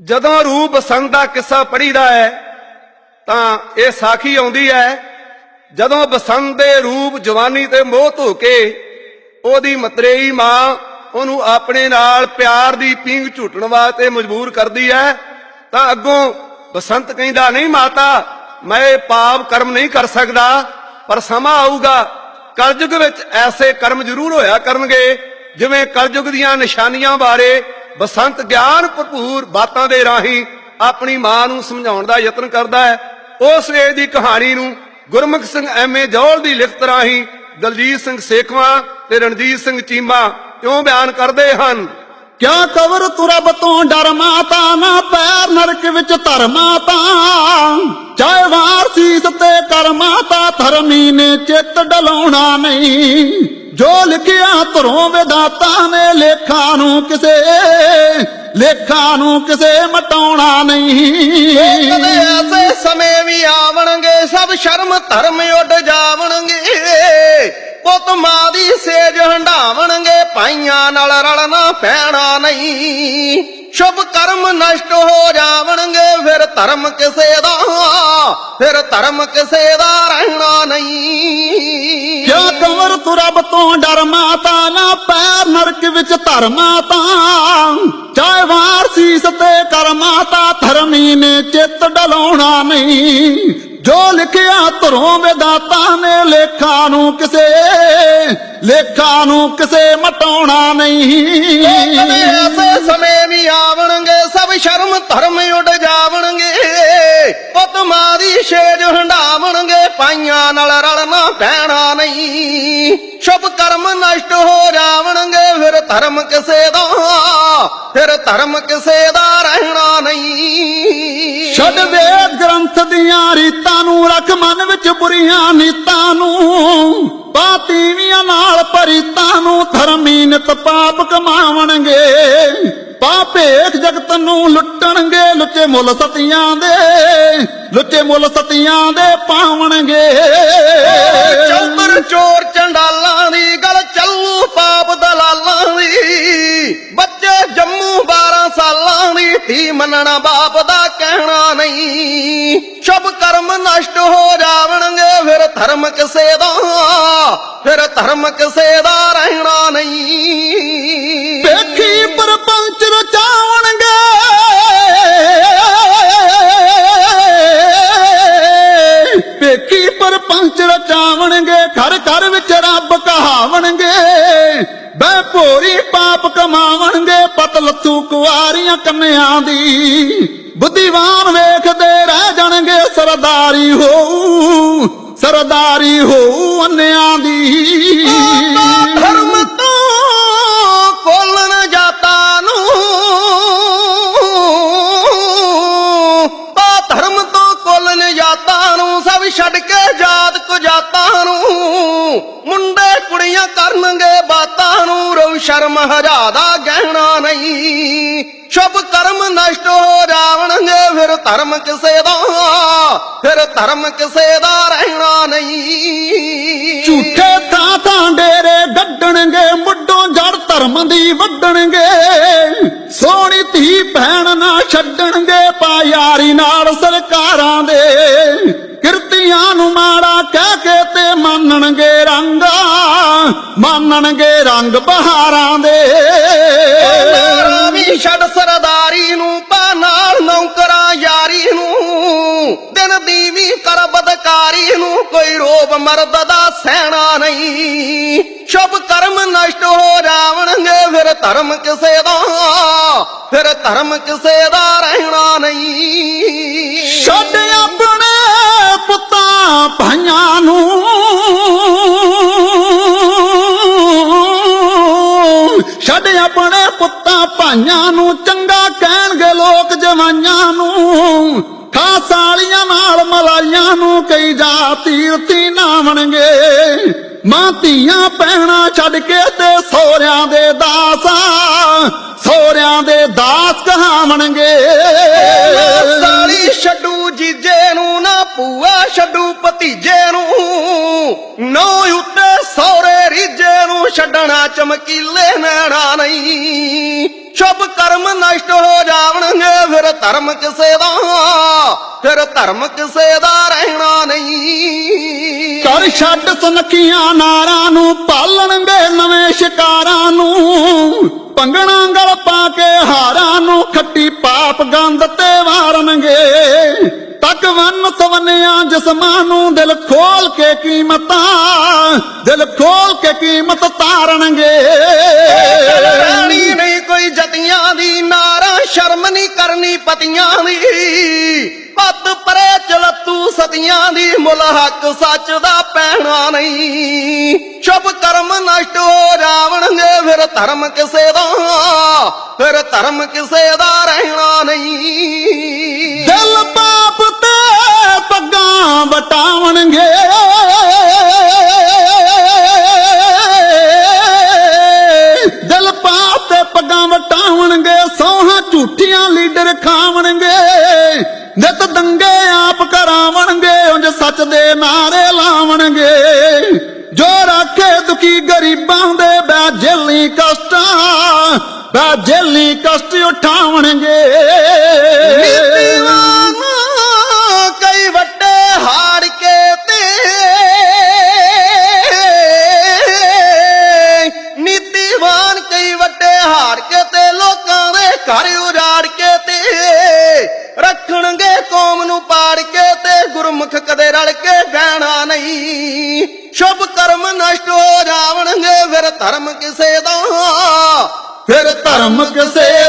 ਜਦੋਂ ਰੂਪ ਬਸੰਤ ਦਾ ਕਿੱਸਾ ਪੜੀਦਾ ਹੈ, ਤਾਂ ਇਹ ਸਾਖੀ ਆਉਂਦੀ ਹੈ, ਜਦੋਂ ਬਸੰਤ ਦੇ ਰੂਪ ਜਵਾਨੀ ਤੇ ਮੋਹ ਧੋ ਕੇ ਉਹਦੀ ਮਤਰੇਈ ਮਾਂ ਉਹਨੂੰ ਆਪਣੇ ਨਾਲ ਪਿਆਰ ਦੀ ਪੀਂਘ ਝੂਟਣ ਵਾਸਤੇ ਮਜਬੂਰ ਕਰਦੀ ਹੈ, ਤਾਂ ਅੱਗੋਂ ਬਸੰਤ ਕਹਿੰਦਾ, ਨਹੀਂ ਮਾਤਾ, ਮੈਂ ਇਹ ਪਾਪ ਕਰਮ ਨਹੀਂ ਕਰ ਸਕਦਾ, ਪਰ ਸਮਾਂ ਆਊਗਾ, ਕਲਯੁਗ ਵਿੱਚ ਐਸੇ ਕਰਮ ਜ਼ਰੂਰ ਹੋਇਆ ਕਰਨਗੇ ਜਿਵੇਂ ਕਲਯੁਗ ਦੀਆਂ ਨਿਸ਼ਾਨੀਆਂ ਬਾਰੇ ਬਸੰਤ ਗਿਆਨ ਭਰਪੂਰ ਬਾਤਾਂ ਦੇ ਰਾਹੀਂ ਆਪਣੀ ਮਾਂ ਨੂੰ ਸਮਝਾਉਣ ਦਾ ਯਤਨ ਕਰਦਾ ਹੈ, ਉਸ ਵੇਲੇ ਦੀ ਕਹਾਣੀ ਨੂੰ ਗੁਰਮੁਖ ਸਿੰਘ ਐਮਏ ਜੌਲ ਦੀ ਲਿਖਤ ਰਾਹੀਂ ਦਲਜੀਤ ਸਿੰਘ ਸੇਖਵਾਂ ਤੇ ਰਣਜੀਤ ਸਿੰਘ ਚੀਮਾ ਕਿਉਂ ਬਿਆਨ ਕਰਦੇ ਹਨ। ਕਿਆ ਕਵਰ ਤੁਰਬ ਤੋਂ ਡਰ ਮਾਤਾ ਨਾ, ਪੈਰ ਨਰਕ ਵਿੱਚ ਧਰ ਚਿੱਤ ਡਲਾਉਣਾ ਨਹੀਂ। ਜੋ ਲਿਖਿਆ ਧਰੋਂ ਵਿਦਾਤਾ ਨੇ, ਲੇਖਾਂ ਨੂੰ ਕਿਸੇ, ਲੇਖਾਂ ਨੂੰ ਕਿਸੇ ਮਟਾਉਣਾ ਨਹੀਂ। ਕਦੇ ਐਸੇ ਸਮੇਂ ਵੀ ਆਵਣਗੇ, ਸਭ ਸ਼ਰਮ ਧਰਮ ਉੱਡ ਜਾਵਣਗੇ। ਪੁੱਤ ਮਾਂ ਦੀ ਸੇਜ ਹੰਡਾਵਣਗੇ ਪਾਈਆਂ ਨਾਲ ਰਲਣਾ ਪੈਣਾ ਨਹੀਂ। ਸ਼ੁਭ ਕਰਮ ਨਸ਼ਟ ਹੋ ਜਾਵਣਗੇ, ਫਿਰ ਧਰਮ ਕਿਸੇ ਦਾ, ਫਿਰ ਧਰਮ ਕਿਸੇ ਦਾ ਰਹਿਣਾ ਨਹੀਂ। ਕਿਆ ਕਵਰ ਤੁਰਬ ਤੋਂ ਡਰ ਮਾਤਾ ਨਾ, ਪੈਰ ਨਰਕ ਵਿੱਚ ਧਰ ਮਾਤਾ। ਚਾਹੇ ਵਾਰ ਸੀਸ ਤੇ ਕਰ ਮਾਤਾ, ਧਰਮੀ ਨੇ ਚਿੱਤ ਡਲਾਉਣਾ ਨਹੀਂ। ਜੋ ਲਿਖਿਆ ਧਰੋਂ ਵਿਦਾਤਾ ਨੇ ਲੇਖਾਂ ਨੂੰ ਕਿਸੇ, ਲੇਖਾ ਨੂੰ ਕਿਸੇ ਮਟਾਉਣਾ ਨਹੀਂ। ਐਸੇ ਸਮੇਂ ਵੀ ਆਵਣਗੇ, ਸਭ ਸ਼ਰਮ ਧਰਮ ਉੱਡ ਜਾਵਣਗੇ। ਪੁੱਤ ਮਾਂ ਦੀ ਛੇਜ ਹੰਡਾਵਣਗੇ, ਪਾਈਆਂ ਨਾਲ ਰਲਣਾ ਪੈਣਾ ਨਹੀਂ। ਸ਼ੁਭ ਕਰਮ ਨਸ਼ਟ ਹੋ ਜਾਵਣਗੇ, ਫਿਰ ਧਰਮ ਕਿਸੇ ਦਾ, ਫਿਰ ਧਰਮ ਕਿਸੇ ਦਾ ਰਹਿਣਾ ਨਹੀਂ। ਛੱਡ ਵੇਦ ਗ੍ਰੰਥ ਦੀਆਂ ਰੀਤਾਂ ਨੂੰ ਰੱਖ ਮਨ ਵਿੱਚ ਬੁਰੀਆਂ ਨੀਤਾਂ ਨੂੰ। ਪਾਤੀਵੀਆਂ ਨਾਲ ਪਰੀਤਾਂ ਨੂੰ ਧਰਮੀ ਪਾਪ ਕਮਾਵਣਗੇ। ਪਾਪੇਖ ਜਗਤ ਨੂੰ ਲੁੱਟਣਗੇ, ਲੁੱਚੇ ਮੁੱਲ ਸਤੀਆਂ ਦੇ, ਲੁੱਚੇ ਮੁੱਲ ਸਤੀਆਂ ਦੇ ਪਾਵਣਗੇ। ਚੌਧਰ ਚੋਰ ਚੰਡਾਲਾਂ ਦੀ ਗੱਲ ਚੱਲੂ ਪਾਪ ਦਲਾਲਾਂ ਦੀ। ਬੱਚੇ ਜੰਮੂ ਸਾਲਾਂ ਦੀ ਧੀ ਮੰਨਣਾ ਬਾਪ ਦਾ ਕਹਿਣਾ ਨਹੀਂ। ਸ਼ੁਭ ਕਰਮ ਨਸ਼ਟ ਹੋ ਜਾਵਣਗੇ, ਫਿਰ ਧਰਮ ਕਿਸੇ ਦਾ, ਫਿਰ ਧਰਮ ਕਿਸੇ ਦਾ ਰਹਿਣਾ ਨਹੀਂ। ਵੇਖੀ ਪਰਪੰਚ ਰਚਾਵਣਗੇ ਕੁਆਰੀਆਂ ਕੰਨਿਆਂ ਦੀ ਬੁੱਧੀਵਾਨ ਵੇਖਦੇ ਰਹਿ ਜਾਣਗੇ, ਸਰਦਾਰੀ ਹੋਊ ਸਰਦਾਰੀ ਹੋਊ ਅੰਨਿਆਂ ਦੀ। ਧਰਮ ਤੋਂ ਕੋਲਨ ਜਾਤਾਂ ਨੂੰ। ਬਾ ਧਰਮ ਤੋਂ ਕੋਲਨ ਜਾਤਾਂ ਨੂੰ, ਸਭ ਛੱਡ ਕੇ ਜਾਤ ਕੋ ਜਾਤਾਂ ਨੂੰ। ਮੁੰਡੇ ਕੁੜੀਆਂ ਕਰਨਗੇ ਬਾਤਾਂ ਨੂੰ ਰੋ ਸ਼ਰਮ ਹਰਾਦਾ ਗਹਿਣ ਨਸ਼ਟ ਹੋ ਜਾਵਣਗੇ ਫਿਰ ਧਰਮ ਕਿਸੇ ਦਾ ਫਿਰ ਧਰਮ ਕਿਸੇ ਦਾ ਰਹਿਣਾ ਨਹੀਂ। ਝੂਠੇ ਥਾਂ ਥਾਂ ਡੇਰੇ ਗੱਡਣਗੇ ਮੁੱਢੋਂ ਜੜ ਧਰਮ ਦੀ ਵੱਢਣਗੇ। ਸੋਹਣੀ ਧੀ ਭੈਣ ਨਾ ਛੱਡਣਗੇ ਪਾ ਯਾਰੀ ਨਾਲ ਸਰਕਾਰਾਂ ਦੇ। ਕਿਰਤੀਆਂ ਨੂੰ ਮਾੜਾ ਕਹਿ ਕੇ ਤੇ ਮੰਨਣਗੇ ਰੰਗਾ ਮੰਨਣਗੇ ਰੰਗ ਬਹਾਰਾਂ ਦੇ। ਨਾਰਾ ਛੱਡ ਸਰਦਾਰੀ ਨੂੰ, ਪਾ ਨਾਲ ਨੌਕਰਾਂ ਯਾਰੀ ਨੂੰ। ਦਿਨ ਦੀ ਕਰ ਬਦਕਾਰੀ ਨੂੰ, ਕੋਈ ਰੋਬ ਮਰਦ ਦਾ ਸਹਿਣਾ ਨਹੀਂ। ਸ਼ੁਭ ਕਰਮ ਨਸ਼ਟ ਹੋ ਜਾਵਣਗੇ, ਫਿਰ ਧਰਮ ਕਿਸੇ ਦਾ, ਫਿਰ ਧਰਮ ਕਿਸੇ ਦਾ ਰਹਿਣਾ ਨਹੀਂ। ਛੱਡ ਆਪਣੇ ਪੁੱਤਾਂ ਭਾਈਆਂ ਨੂੰ। ਛੱਡ ਆਪਣੇ ਭਾਈਆਂ ਨੂੰ ਚੰਗਾ ਕਹਿਣਗੇ ਲੋਕ, ਜਵਾਈਆਂ ਨੂੰ ਖਾਸ ਵਾਲੀਆਂ ਨਾਲ ਮਲਾਈਆਂ ਨੂੰ ਕਈ ਜਾ ਤੀਰਥੀ ਨਾਵਣਗੇ ਮਾਂ ਧੀਆਂ ਪਹਿਣਾ ਛੱਡ ਕੇ ਤੇ ਸੋਹਰਿਆਂ ਦੇ ਦਾਸਾ, ਸੋਹਰਿਆਂ ਦੇ ਦਾਸ ਕਹਾਵਣਗੇ ਸਾਲੀ ਛੱਡੂ ਜੀਜੇ ਨੂੰ ਛੱਡੂ ਭਤੀਜੇ ਨੂੰ। ਨੌ ਉੱਤੇ ਸੌਰੇ ਰੀਜੇ ਨੂੰ ਛੱਡਣਾ ਚਮਕੀਲੇ ਨੈਣਾ ਨਹੀਂ। ਸ਼ੁਭ ਕਰਮ ਨਸ਼ਟ ਹੋ ਜਾਵਣਗੇ, ਫਿਰ ਧਰਮ ਕਿਸੇ ਦਾ, ਫਿਰ ਧਰਮ ਕਿਸੇ ਦਾ ਰਹਿਣਾ ਨਹੀਂ। ਕਰ ਛੱਡ ਸੁਨੱਖੀਆਂ ਨਾਰਾਂ ਨੂੰ, ਪਾਲਣਗੇ ਨਵੇਂ ਸ਼ਿਕਾਰਾਂ ਨੂੰ। ਪੰਗਣਾ ਗਲ ਪਾ ਕੇ ਹਾਰਾਂ ਨੂੰ, ਖੱਟੀ ਪਾਪ ਗੰਦ ਤੇ ਵਾਰਨਗੇ। ਵੰਨ ਸਵਨਿਆਂ ਜਿਸਮਾਂ ਨੂੰ ਦਿਲ ਖੋਲ ਕੇ ਕੀਮਤਾਂ, ਦਿਲ ਖੋਲ ਕੇ ਕੀਮਤ ਤਾਰਨਗੇ। ਰਹਿਣੀ ਨਹੀਂ ਕੋਈ ਜਤੀਆਂ ਦੀ ਨਾਰਾ, ਸ਼ਰਮ ਨਹੀਂ ਕਰਨੀ ਪਤੀਆਂ ਦੀ। ਪੱਤ ਪਰੇ ਚਲਤੂ ਸਤੀਆਂ ਦੀ, ਮੁੱਲ ਹੱਕ ਸੱਚ ਦਾ ਪੈਣਾ ਨਹੀਂ। ਸ਼ੁਭ ਕਰਮ ਨਸ਼ਟ ਹੋ ਜਾਵਣਗੇ, ਫਿਰ ਧਰਮ ਕਿਸੇ ਦਾ, ਫਿਰ ਧਰਮ ਕਿਸੇ ਦਾ ਰਹਿਣਾ ਨਹੀਂ। ਝੂਠੀਆਂ ਨਿਤ ਦੰਗੇ ਆਪ ਕਰਾਵਣਗੇ, ਉਂਝ ਸੱਚ ਦੇ ਨਾਰੇ ਲਾਵਣਗੇ। ਜੋ ਰੱਖੇ ਦੁਖੀ ਗਰੀਬਾਂ ਦੇ, ਬੈ ਜੇਲੀ ਕਸ਼ਟਾਂ, ਬੈ ਜੇਲੀ ਕਸ਼ਟ ਉਠਾਵਣਗੇ। ਕਰਮ ਜਾਵਣਗੇ ਫਿਰ ਧਰਮ ਕਿਸੇ ਦਾ ਫਿਰ ਧਰਮ ਕਿਸੇ